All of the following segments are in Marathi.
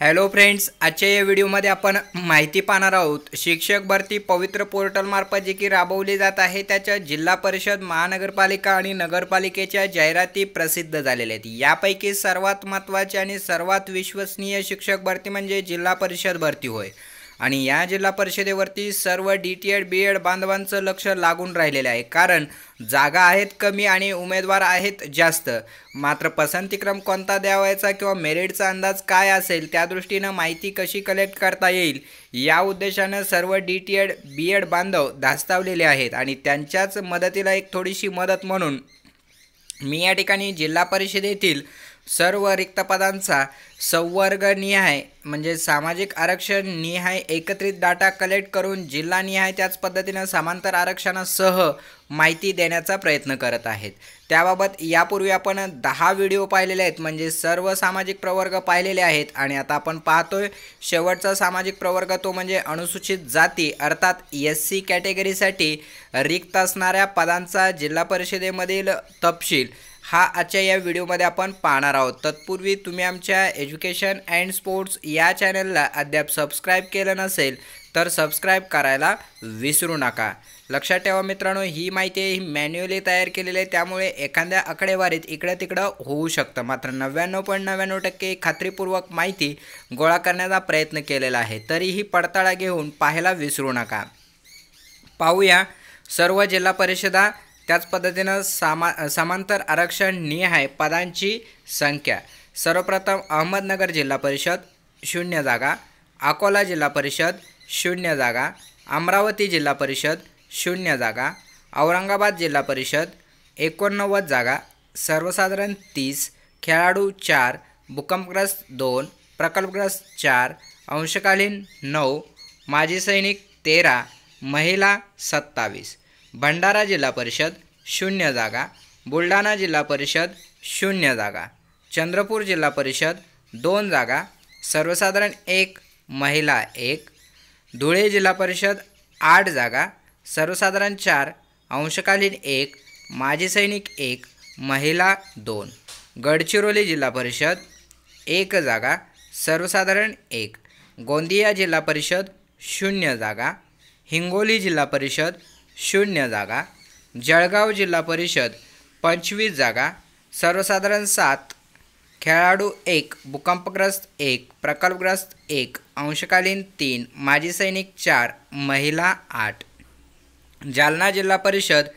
हॅलो फ्रेंड्स आजच्या या व्हिडिओमध्ये आपण माहिती पाहणार आहोत शिक्षक भरती पवित्र पोर्टलमार्फत जी की राबवली जात आहे त्याच्या जिल्हा परिषद महानगरपालिका आणि नगरपालिकेच्या जाहिराती प्रसिद्ध झालेल्या आहेत. यापैकी सर्वात महत्त्वाची आणि सर्वात विश्वसनीय शिक्षक भरती म्हणजे जिल्हा परिषद भरती होय. आणि या जिल्हा परिषदेवरती सर्व D T Ed B Ed बांधवांचं लक्ष लागून राहिलेलं आहे. कारण जागा आहेत कमी आणि उमेदवार आहेत जास्त. मात्र पसंतीक्रम कोणता द्यावायचा किंवा मेरिटचा अंदाज काय असेल त्या दृष्टीनं माहिती कशी कलेक्ट करता येईल या उद्देशानं सर्व D T Ed B Ed बांधव धास्तावलेले आहेत आणि त्यांच्याच मदतीला एक थोडीशी मदत म्हणून मी या ठिकाणी जिल्हा परिषदेतील सर्व रिक्त पदांचा संवर्गनिहाय म्हणजे सामाजिक आरक्षण निहाय एकत्रित डाटा कलेक्ट करून जिल्हानिहाय त्याच पद्धतीनं समांतर आरक्षणासह माहिती देण्याचा प्रयत्न करत आहेत. त्याबाबत यापूर्वी आपण दहा व्हिडिओ पाहिलेले आहेत म्हणजे सर्व सामाजिक प्रवर्ग पाहिलेले आहेत आणि आता आपण पाहतोय शेवटचा सामाजिक प्रवर्ग तो म्हणजे अनुसूचित जाती अर्थात एस सी कॅटेगरीसाठी रिक्त असणाऱ्या पदांचा जिल्हा परिषदेमधील तपशील. हा आजच्या या व्हिडिओमध्ये आपण पाहणार आहोत. तत्पूर्वी तुम्ही आमच्या एज्युकेशन अँड स्पोर्ट्स या चॅनलला अद्याप सबस्क्राईब केलं नसेल तर सबस्क्राईब करायला विसरू नका. लक्षात ठेवा मित्रांनो ही माहिती ही मॅन्युअली तयार केलेली आहे त्यामुळे एखाद्या आकडेवारीत इकडं तिकडं होऊ शकतं. मात्र नव्याण्णव पॉईंट नव्याण्णव टक्के खात्रीपूर्वक माहिती गोळा करण्याचा प्रयत्न केलेला आहे. तरीही पडताळा घेऊन पाहायला विसरू नका. पाहूया सर्व जिल्हा परिषदा त्याच पद्धतीनं सामा समांतर आरक्षण निहाय पदांची संख्या. सर्वप्रथम अहमदनगर जिल्हा परिषद शून्य जागा. अकोला जिल्हा परिषद शून्य जागा. अमरावती जिल्हा परिषद शून्य जागा. औरंगाबाद जिल्हा परिषद एकोणनव्वद जागा. सर्वसाधारण तीस. खेळाडू चार. भूकंपग्रस्त दोन. प्रकल्पग्रस्त चार. अंशकालीन नऊ. माजी सैनिक तेरा. महिला सत्तावीस. भंडारा जिल्हा परिषद शून्य जागा. बुलढाणा जिल्हा परिषद शून्य जागा. चंद्रपूर जिल्हा परिषद दोन जागा. सर्वसाधारण एक महिला एक. धुळे जिल्हा परिषद आठ जागा. सर्वसाधारण चार अंशकालीन एक माजी सैनिक एक महिला दोन. गडचिरोली जिल्हा परिषद एक जागा. सर्वसाधारण एक. गोंदिया जिल्हा परिषद शून्य जागा. हिंगोली जिल्हा परिषद शून्य जागा जळगाव जिल्हा परिषद पंचवीस जागा सर्वसाधारण सात खेळाडू एक भूकंपग्रस्त एक प्रकल्पग्रस्त एक अंशकालीन तीन माजी सैनिक चार महिला आठ. जालना जिल्हा परिषद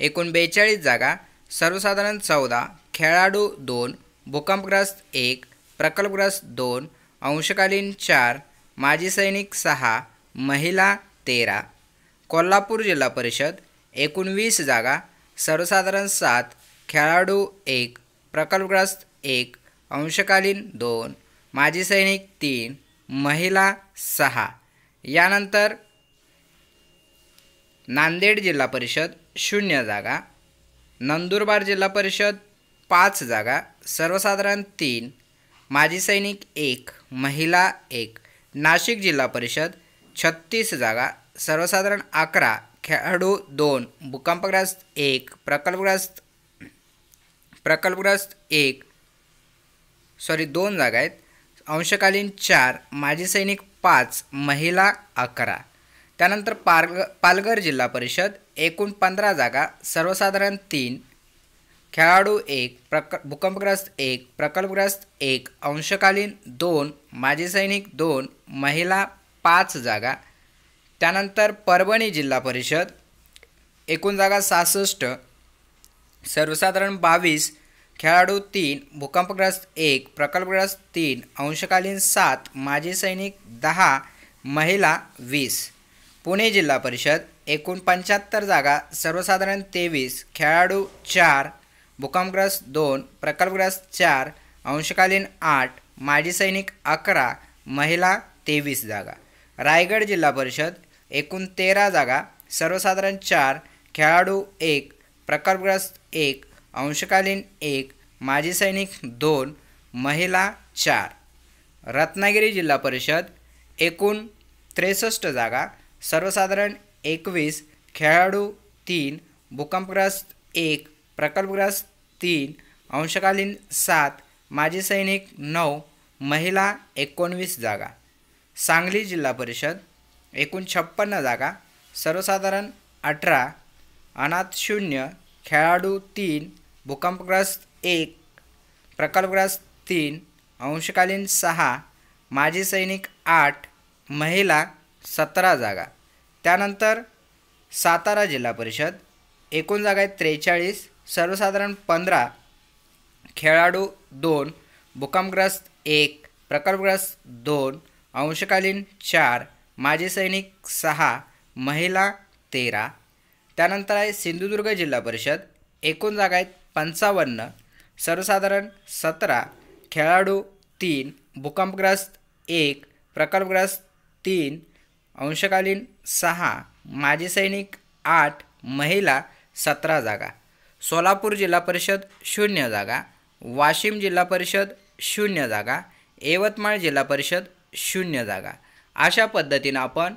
एकूण बेचाळीस जागा सर्वसाधारण चौदा खेळाडू दोन भूकंपग्रस्त एक प्रकल्पग्रस्त दोन अंशकालीन चार माजी सैनिक सहा महिला तेरा. कोल्हापूर जिल्हा परिषद एकोणवीस जागा सर्वसाधारण सात खेळाडू एक प्रकल्पग्रस्त एक अंशकालीन दोन माजी सैनिक तीन महिला सहा. यानंतर नांदेड जिल्हा परिषद शून्य जागा नंदुरबार जिल्हा परिषद पाच जागा सर्वसाधारण तीन माजी सैनिक एक महिला एक नाशिक जिल्हा परिषद छत्तीस जागा सर्वसाधारण अकरा खेळाडू दोन भूकंपग्रस्त एक प्रकल्पग्रस्त प्रकल्पग्रस्त एक सॉरी दोन जागा आहेत. अंशकालीन चार माजी सैनिक पाच महिला अकरा. त्यानंतर पालग पालघर जिल्हा परिषद एकूण पंधरा जागा सर्वसाधारण तीन खेळाडू एक प्रक भूकंपग्रस्त एक प्रकल्पग्रस्त एक अंशकालीन दोन माजी सैनिक दोन महिला पाच जागा. त्यानंतर परभणी जिल्हा परिषद एकूण जागा सहासष्ट सर्वसाधारण बावीस खेळाडू तीन भूकंपग्रस्त एक प्रकल्पग्रस्त तीन अंशकालीन सात माजी सैनिक दहा महिला वीस. पुणे जिल्हा परिषद एकूण पंच्याहत्तर जागा सर्वसाधारण तेवीस खेळाडू चार भूकंपग्रस्त दोन प्रकल्पग्रस्त चार अंशकालीन आठ माजी सैनिक अकरा महिला तेवीस जागा. रायगड जिल्हा परिषद एकूण तेरा जागा सर्वसाधारण चार खेळाडू एक प्रकल्पग्रस्त एक अंशकालीन एक माजी सैनिक दोन महिला चार. रत्नागिरी जिल्हा परिषद एकूण त्रेसष्ट जागा सर्वसाधारण एकवीस खेळाडू तीन भूकंपग्रस्त एक प्रकल्पग्रस्त तीन अंशकालीन सात माजी सैनिक नऊ महिला एकोणवीस जागा. सांगली जिल्हा परिषद एकूण छप्पन्न जागा सर्वसाधारण अठरा अनाथ शून्य खेळाडू तीन भूकंपग्रस्त एक प्रकल्पग्रस्त तीन अंशकालीन सहा माजी सैनिक आठ महिला सतरा जागा. त्यानंतर सातारा जिल्हा परिषद एकूण जागा आहेत त्रेचाळीस सर्वसाधारण पंधरा खेळाडू दोन भूकंपग्रस्त एक प्रकल्पग्रस्त दोन अंशकालीन चार माजी सैनिक सहा महिला तेरा. त्यानंतर आहे सिंधुदुर्ग जिल्हा परिषद. एकूण जागा आहेत पंचावन्न सर्वसाधारण सतरा. खेळाडू तीन भूकंपग्रस्त एक प्रकल्पग्रस्त तीन अंशकालीन सहा. माजी सैनिक आठ महिला सतरा जागा. सोलापूर जिल्हा परिषद शून्य जागा. वाशिम जिल्हा परिषद शून्य जागा. यवतमाळ जिल्हा परिषद शून्य जागा. अशा पद्धतीनं आपण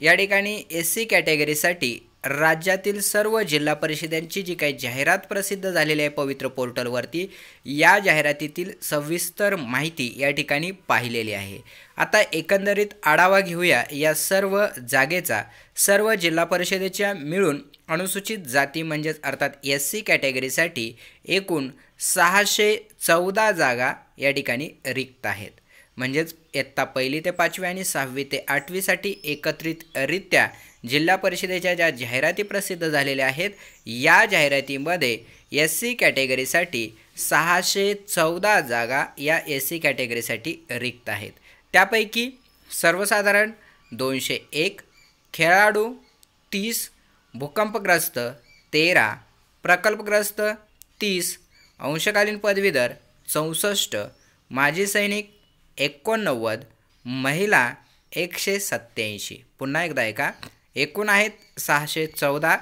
या ठिकाणी एस सी कॅटेगरीसाठी राज्यातील सर्व जिल्हा परिषदांची जी काही जाहिरात प्रसिद्ध झालेली आहे पवित्र पोर्टलवरती या जाहिरातीतील सविस्तर माहिती या ठिकाणी पाहिलेली आहे. आता एकंदरीत आढावा घेऊया या सर्व जागेचा. सर्व जिल्हा परिषदेच्या मिळून अनुसूचित जाती म्हणजेच अर्थात एस सी कॅटेगरीसाठी एकूण सहाशे चौदा जागा या ठिकाणी रिक्त आहेत. म्हणजेच इयत्ता पहिली ते पाचवी आणि सहावी ते आठवीसाठी एकत्रितरित्या जिल्हा परिषदेच्या ज्या जाहिराती प्रसिद्ध झालेल्या आहेत या जाहिरातीमध्ये एस सी कॅटेगरीसाठी सहाशे चौदा जागा या एस सी कॅटेगरीसाठी रिक्त आहेत. त्यापैकी सर्वसाधारण दोनशे एक खेळाडू तीस भूकंपग्रस्त तेरा प्रकल्पग्रस्त तीस अंशकालीन पदवीधर चौसष्ट माजी सैनिक एकोणनव्वद महिला एकशे सत्त्याऐंशी. पुन्हा एकदा ऐका. एकूण आहेत सहाशे चौदा.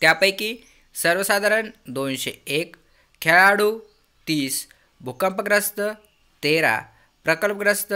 त्यापैकी सर्वसाधारण दोनशे एक. खेळाडू तीस. भूकंपग्रस्त तेरा. प्रकल्पग्रस्त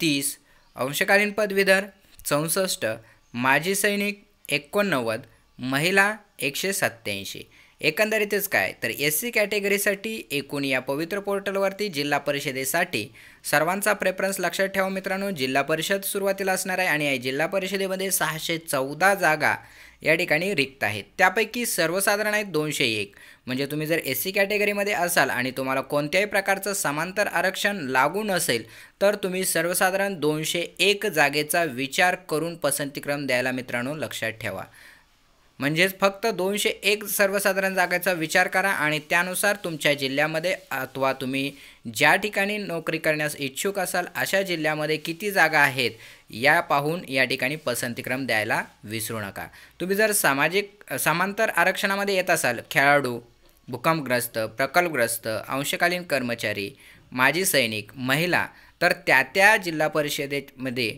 तीस. अंशकालीन पदवीधर चौसष्ट. माजी सैनिक एकोणनव्वद. महिला एकशे सत्त्याऐंशी. एकंदरीतच काय तर एस सी कॅटेगरीसाठी एकूण या पवित्र पोर्टलवरती जिल्हा परिषदेसाठी सर्वांचा प्रेफरन्स लक्षात ठेवा मित्रांनो. जिल्हा परिषद सुरुवातीला असणार आहे आणि या जिल्हा परिषदेमध्ये सहाशे चौदा जागा या ठिकाणी रिक्त आहेत. त्यापैकी सर्वसाधारण आहेत दोनशे एक. म्हणजे तुम्ही जर एस सी कॅटेगरीमध्ये असाल आणि तुम्हाला कोणत्याही प्रकारचं समांतर आरक्षण लागू नसेल तर तुम्ही सर्वसाधारण दोनशे एक जागेचा विचार करून पसंतीक्रम द्यायला मित्रांनो लक्षात ठेवा. म्हणजेच फक्त दोनशे एक सर्वसाधारण जागेचा विचार करा आणि त्यानुसार तुमच्या जिल्ह्यामध्ये अथवा तुम्ही ज्या ठिकाणी नोकरी करण्यास इच्छुक असाल अशा जिल्ह्यामध्ये किती जागा आहेत या पाहून या ठिकाणी पसंतीक्रम द्यायला विसरू नका. तुम्ही जर सामाजिक समांतर आरक्षणामध्ये येत असाल खेळाडू भूकंपग्रस्त प्रकल्पग्रस्त अंशकालीन कर्मचारी माजी सैनिक महिला तर त्या त्या जिल्हा परिषदेमध्ये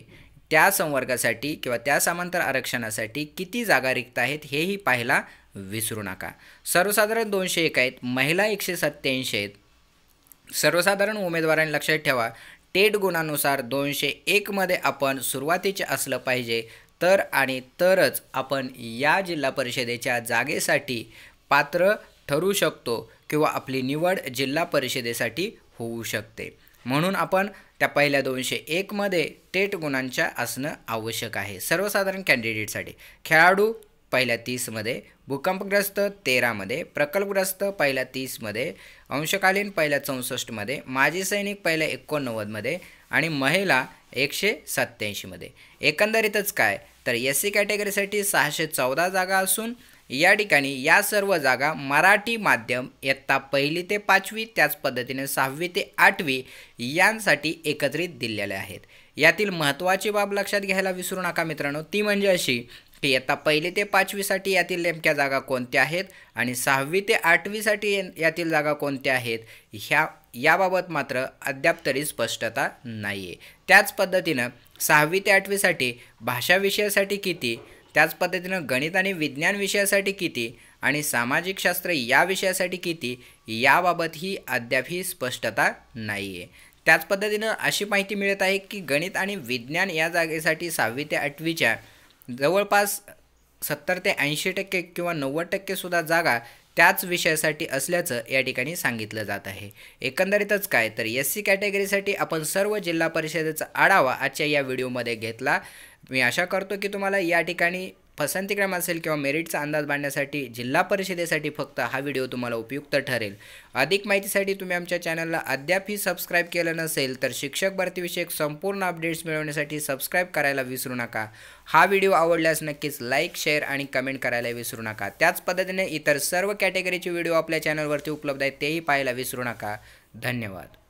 त्या संवर्गासाठी किंवा त्या समांतर आरक्षणासाठी किती जागा रिक्त आहेत हेही पाहायला विसरू नका. सर्वसाधारण दोनशे एक आहेत महिला एकशे सत्त्याऐंशी आहेत. सर्वसाधारण उमेदवारांनी लक्षात ठेवा टेट गुणानुसार दोनशे एकमध्ये आपण सुरुवातीचे असलं पाहिजे तर आणि तरच आपण या जिल्हा परिषदेच्या जागेसाठी पात्र ठरू शकतो किंवा आपली निवड जिल्हा परिषदेसाठी होऊ शकते. म्हणून आपण त्या पहिल्या दोनशे एकमध्ये टेट गुणांच्या असणं आवश्यक आहे. सर्वसाधारण कॅन्डिडेटसाठी खेळाडू पहिल्या तीसमध्ये भूकंपग्रस्त तेरामध्ये प्रकल्पग्रस्त पहिल्या तीसमध्ये अंशकालीन पहिल्या चौसष्टमध्ये माजी सैनिक पहिल्या एकोणनव्वदमध्ये आणि महिला एकशे सत्त्याऐंशीमध्ये एकंदरीतच काय? तर एस सी कॅटेगरीसाठी सहाशे चौदा जागा असून या ठिकाणी या सर्व जागा मराठी माध्यम इयत्ता पहिली ते पाचवी त्याच पद्धतीने सहावी ते आठवी यांसाठी एकत्रित दिलेल्या आहेत. यातील महत्त्वाची बाब लक्षात घ्यायला विसरू नका मित्रांनो. ती म्हणजे अशी की इयत्ता पहिली ते पाचवीसाठी यातील नेमक्या जागा कोणत्या आहेत आणि सहावी ते आठवीसाठी यातील जागा कोणत्या आहेत ह्या याबाबत मात्र अद्याप तरी स्पष्टता नाही आहे त्याच पद्धतीनं सहावी ते आठवीसाठी भाषा विषयासाठी किती त्याच पद्धतीनं गणित आणि विज्ञान विषयासाठी किती आणि सामाजिक शास्त्र या विषयासाठी किती याबाबतही अद्यापही स्पष्टता नाही आहे त्याच पद्धतीनं अशी माहिती मिळत आहे की गणित आणि विज्ञान या जागेसाठी सहावी ते आठवीच्या जवळपास सत्तर ते ऐंशी टक्के किंवा नव्वद टक्केसुद्धा जागा त्याच विषयासाठी असल्याचं या ठिकाणी सांगितलं जात आहे. एकंदरीतच काय तर एस सी कॅटेगरीसाठी आपण सर्व जिल्हा परिषदेचा आढावा आजच्या या व्हिडिओमध्ये घेतला. मी आशा करतो की तुम्हाला या ठिकाणी पसंतीक्रम असेल किंवा मेरिटचा अंदाज बांधण्यासाठी जिल्हा परिषदेसाठी फक्त हा व्हिडिओ तुम्हाला उपयुक्त ठरेल. अधिक माहितीसाठी तुम्ही आमच्या चॅनलला अद्यापही सबस्क्राईब केलं नसेल तर शिक्षक भरतीविषयक संपूर्ण अपडेट्स मिळवण्यासाठी सबस्क्राईब करायला विसरू नका. हा व्हिडिओ आवडल्यास नक्कीच लाईक शेअर आणि कमेंट करायला विसरू नका. त्याच पद्धतीने इतर सर्व कॅटेगरीचे व्हिडिओ आपल्या चॅनलवरती उपलब्ध आहेत तेही पाहायला विसरू नका. धन्यवाद.